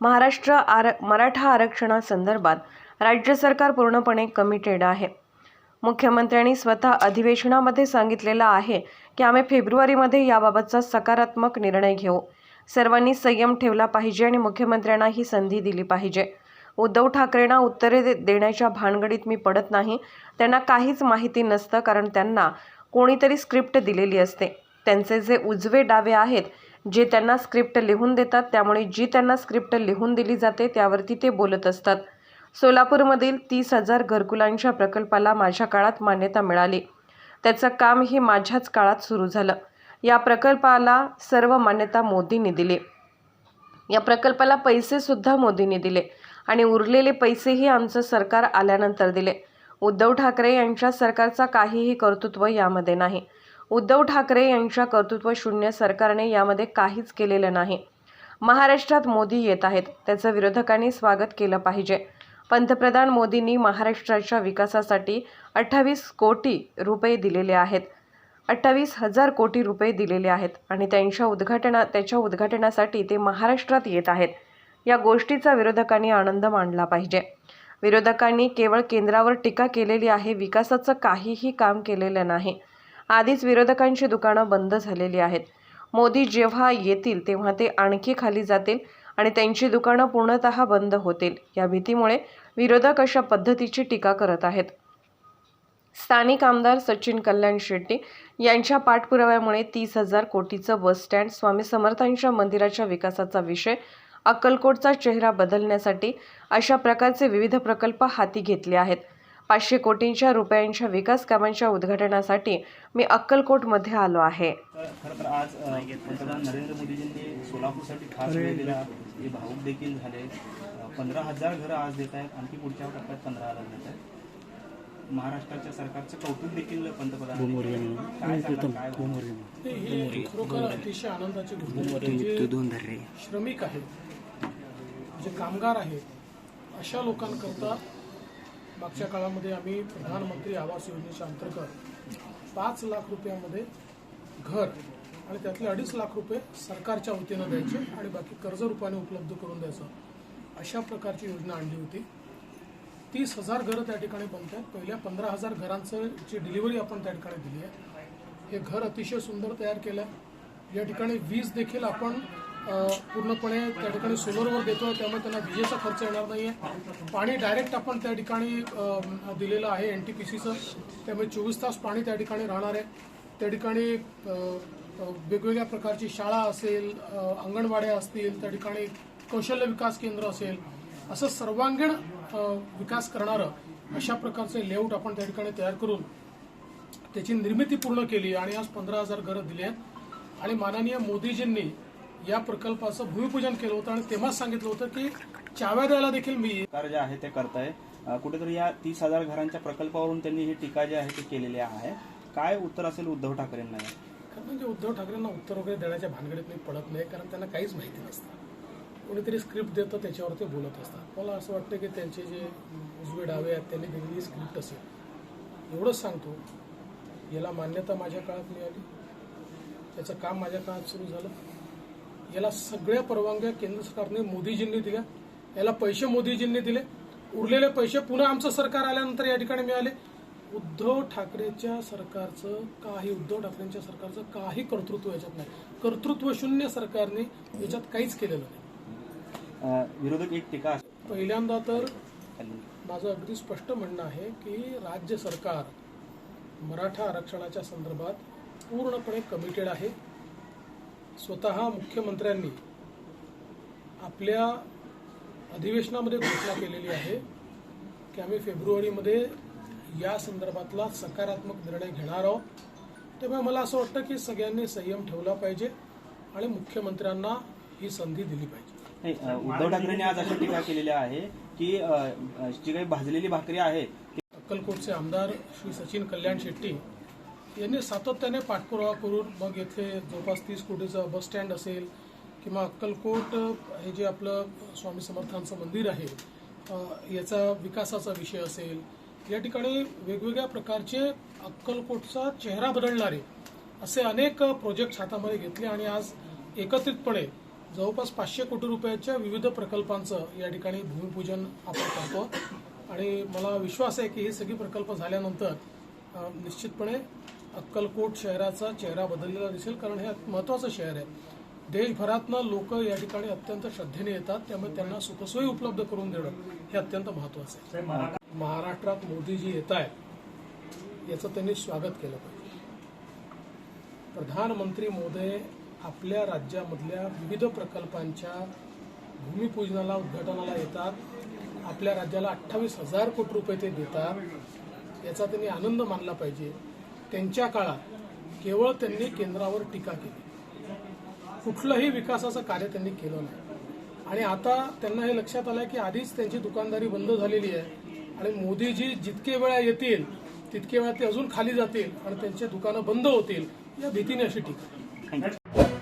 Maharashtra R Maratha आरक्षणासंदर्भात राज्य सरकार पूर्णपणे कमिटेड आहे. मुख्यमंत्र्यांनी स्वतः अधिवेशनामध्ये सांगितलेलं आहे की आम्ही फेब्रुवारीमध्ये याबाबतचा सकारात्मक निर्णय घेऊ. सर्वांनी संयम ठेवला पाहिजे आणि मुख्यमंत्र्यांना ही संधी दिली पाहिजे. उद्धव ठाकरेंना उत्तरे दे- देण्याच्या भानगडीत मी पडत नाही. त्यांना काहीच माहिती नसतं कारण त्यांना कोणीतरी स्क्रिप्ट दिलेली असते. त्यांचे जे उजवे डावे आहेत जे त्यांना स्क्रिप्ट लिहून देतात त्यामुळे जी त्यांना स्क्रिप्ट लिहून दिली जाते त्यावरती ते बोलत असतात. सोलापूरमधील तीस हजार घरकुलांच्या प्रकल्पाला माझ्या काळात मान्यता मिळाली. त्याचं कामही माझ्याच काळात सुरू झालं. या प्रकल्पाला सर्व मान्यता मोदींनी दिली. या प्रकल्पाला पैसेसुद्धा मोदींनी दिले आणि उरलेले पैसेही आमचं सरकार आल्यानंतर दिले. उद्धव ठाकरे यांच्या सरकारचा काहीही कर्तृत्व यामध्ये नाही. उद्धव ठाकरे यांच्या कर्तृत्व शून्य सरकारने यामध्ये काहीच केलेलं नाही. महाराष्ट्रात मोदी येत आहेत. त्याचं विरोधकांनी स्वागत केलं पाहिजे. पंतप्रधान मोदींनी महाराष्ट्राच्या विकासासाठी अठ्ठावीस कोटी रुपये दिलेले आहेत. अठ्ठावीस हजार कोटी रुपये दिलेले आहेत आणि त्यांच्या उद्घाटना त्याच्या उद्घाटनासाठी ते महाराष्ट्रात येत आहेत. या गोष्टीचा विरोधकांनी आनंद मानला पाहिजे. विरोधकांनी केवळ केंद्रावर टीका केलेली आहे विकासाचं काहीही काम केलेलं नाही. आधीच विरोधकांची दुकानं बंद झालेली आहेत. मोदी जेव्हा येतील तेव्हा ते आणखी खाली जातील आणि त्यांची दुकानं पूर्णतः बंद होतील. या भीतीमुळे विरोधक अशा पद्धतीची टीका करत आहेत. स्थानिक आमदार सचिन कल्याण शेट्टी यांच्या पाठपुराव्यामुळे तीस हजार कोटीचं बस स्टँड स्वामी समर्थांच्या मंदिराच्या विकासाचा विषय अक्कलकोटचा चेहरा बदलण्यासाठी अशा प्रकारचे विविध प्रकल्प हाती घेतले आहेत. पाचशे कोटींच्या रुपयांच्या विकास कामांच्या उद्घाटनासाठी मी अक्कलकोटमध्ये आलो आहे. तर खरं तर आज अ, पंतप्रधान नरेंद्र मोदीजींनी सोलापूरसाठी खास वेळ दिला. ते भाऊक देखील झाले. पंधरा हजार घरं आज देत आहेत. आणखी पुढच्या टप्प्यात पंधरा हजार देत आहेत. महाराष्ट्राच्या सरकारचं कौतुक देखील पंतप्रधान? ही अतिशय आनंदाची गोष्ट श्रमिक आहेत जे कामगार आहेत अशा लोकांकरता मागच्या काळामध्ये आम्ही प्रधानमंत्री आवास योजनेच्या अंतर्गत पाच लाख रुपयामध्ये घर आणि त्यातले अडीच लाख रुपये सरकारच्या वतीनं द्यायचे आणि बाकी कर्ज रुपाने उपलब्ध करून द्यायचं. अशा प्रकारची योजना आणली होती. तीस हजार घरं त्या ठिकाणी बनत आहेत. पहिल्या पंधरा हजार घरांचं जी डिलिव्हरी आपण त्या ठिकाणी दिली आहे हे घर अतिशय सुंदर तयार केलं आहे. या ठिकाणी वीज देखील आपण पूर्णपणे त्या ठिकाणी सोलरवर देतोय त्यामुळे त्यांना विजेचा खर्च येणार नाही आहे पाणी डायरेक्ट आपण त्या ठिकाणी दिलेलं आहे एन टी पी सीचं त्यामुळे चोवीस तास पाणी त्या ठिकाणी राहणार आहे. त्या ठिकाणी वेगवेगळ्या प्रकारची शाळा असेल अंगणवाड्या असतील त्या ठिकाणी कौशल्य विकास केंद्र असेल असं सर्वांगीण विकास करणारं अशा प्रकारचे लेआउट आपण त्या ठिकाणी तयार करून त्याची निर्मिती पूर्ण केली आणि आज पंधरा हजार घरं दिली आहेत. आणि माननीय मोदीजींनी या प्रकल्पाचं भूमिपूजन केलं होतं आणि तेव्हाच सांगितलं होतं की चाव्या द्यायला देखील मी. सरकार जे आहे ते करताय. कुठेतरी या तीस हजार घरांच्या प्रकल्पावरून त्यांनी ही टीका जी आहे ती केलेली आहे. काय उत्तर असेल उद्धव ठाकरेंना? खरं म्हणजे उद्धव ठाकरेंना उत्तर वगैरे देण्याच्या भानगडीत मी पडत नाही कारण त्यांना काहीच माहिती नसतं. कोणीतरी स्क्रिप्ट देतं त्याच्यावर ते बोलत असतात. मला असं वाटतं की त्यांचे जे उजवे डावे आहेत त्यांनी दिलेली स्क्रिप्ट असेल. एवढंच सांगतो. याला मान्यता माझ्या काळात मिळाली. त्याचं काम माझ्या काळात सुरू झालं. याला सगळ्या परवानग्या केंद्र सरकारने मोदीजींनी दिल्या. याला पैसे मोदीजींनी दिले. उरलेले पैसे पुन्हा आमचं सरकार आल्यानंतर या ठिकाणी मिळाले. उद्धव ठाकरेच्या सरकारचं काही उद्धव ठाकरेंच्या सरकारचं काही कर्तृत्व याच्यात नाही. कर्तृत्व शून्य सरकारने याच्यात काहीच केलेलं नाही. विरोधक एक टीका पहिल्यांदा तर. माझं अगदी स्पष्ट म्हणणं आहे की राज्य सरकार मराठा आरक्षणाच्या संदर्भात पूर्णपणे कमिटेड आहे. स्वतः मुख्यमंत्र्यांनी आपल्या अधिवेशनामध्ये घोषणा केलेली आहे की आम्ही फेब्रुवारीमध्ये या संदर्भातला सकारात्मक निर्णय घेणार आहोत. त्यामुळे मला असं वाटतं की सगळ्यांनी संयम ठेवला पाहिजे आणि मुख्यमंत्र्यांना ही संधी दिली पाहिजे. उद्धव ठाकरेंनी आज अशी टीका केलेली आहे की जी काही भाजलेली भाकरी आहे अक्कलकोटचे आमदार श्री सचिन कल्याण शेट्टी यांनी सातत्याने पाठपुरावा करून मग येथे जवळपास तीस कोटीचं बस स्टँड असेल किंवा अक्कलकोट हे जे आपलं स्वामी समर्थांचं मंदिर आहे याचा विकासाचा विषय असेल या ठिकाणी वेगवेगळ्या प्रकारचे अक्कलकोटचा चेहरा बदलणारे असे अनेक प्रोजेक्ट हातामध्ये घेतले आणि आज एकत्रितपणे जवळपास पाचशे कोटी रुपयाच्या विविध प्रकल्पांचं या ठिकाणी भूमिपूजन आपण करतो आणि मला विश्वास आहे की हे सगळे प्रकल्प झाल्यानंतर निश्चितपणे अक्कलकोट शहराचा चेहरा बदललेला दिसेल कारण हे महत्वाचं शहर आहे. देशभरातनं लोक या ठिकाणी अत्यंत श्रद्धेने येतात त्यामुळे त्यांना सुखसोयी उपलब्ध करून देणं हे अत्यंत महत्वाचं आहे. महाराष्ट्रात मोदीजी येत आहेत याचं त्यांनी स्वागत केलं पाहिजे. प्रधानमंत्री मोदय आपल्या राज्यामधल्या विविध प्रकल्पांच्या भूमिपूजनाला उद्घाटनाला येतात. आपल्या राज्याला अठ्ठावीस हजार कोटी रुपये ते देतात. याचा त्यांनी आनंद मानला पाहिजे. त्यांच्या काळात केवळ त्यांनी केंद्रावर टीका केली. कुठलंही विकासाचं कार्य त्यांनी केलं नाही. आणि आता त्यांना हे लक्षात आलं की आधीच त्यांची दुकानदारी बंद झालेली आहे. आणि मोदीजी जितके वेळा येतील तितके वेळा ते अजून खाली जातील आणि त्यांचे दुकानं बंद होतील या भीतीने अशी टीका.